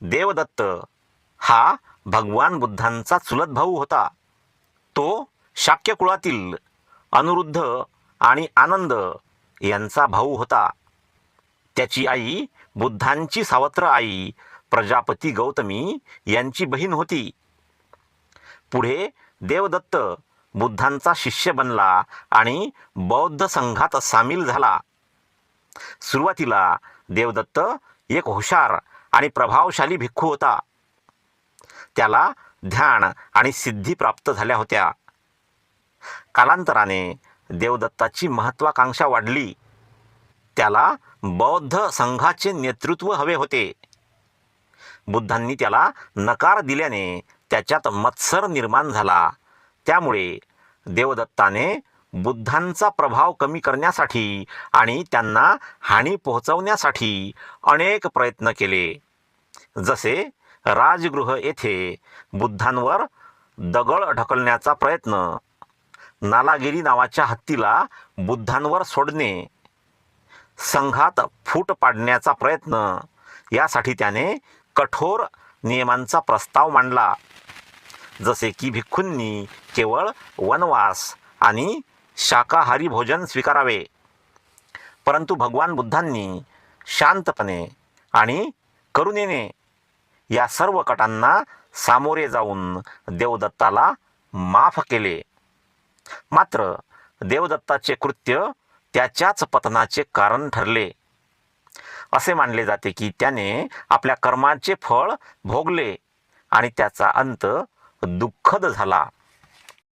देवदत्त हा भगवान बुद्धांचा चुलत भाऊ होता. तो शाक्य कुळातील अनुरुद्ध आणि आनंद यांचा भाऊ होता. त्याची आई बुद्धांची सावत्र आई प्रजापती गौतमी यांची बहीण होती. पुढे देवदत्त बुद्धांचा शिष्य बनला आणि बौद्ध संघात सामील झाला. सुरुवातीला देवदत्त एक हुशार आणि प्रभावशाली भिक्खू होता. त्याला ध्यान आणि सिद्धी प्राप्त झाल्या होत्या. कालांतराने देवदत्ताची महत्वाकांक्षा वाढली. त्याला बौद्ध संघाचे नेतृत्व हवे होते. बुद्धांनी त्याला नकार दिल्याने त्याच्यात मत्सर निर्माण झाला. त्यामुळे देवदत्ताने बुद्धांचा प्रभाव कमी करण्यासाठी आणि त्यांना हानी पोहोचवण्यासाठी अनेक प्रयत्न केले. जसे राजगृह येथे बुद्धांवर दगड ढकलण्याचा प्रयत्न नालागिरी नावाच्या हत्तीला बुद्धांवर सोडणे संघात फूट पाडण्याचा प्रयत्न यासाठी त्याने कठोर नियमांचा प्रस्ताव मांडला. जसे की भिक्खूंनी केवळ वनवास आणि शाकाहारी भोजन स्वीकारावे. परंतु भगवान बुद्धांनी शांतपणे आणि करुणेने या सर्व कटांना सामोरे जाऊन देवदत्ताला माफ केले. मात्र देवदत्ताचे कृत्य त्याच्याच पतनाचे कारण ठरले. असे मानले जाते की त्याने आपल्या कर्माचे फळ भोगले आणि त्याचा अंत दुःखद झाला.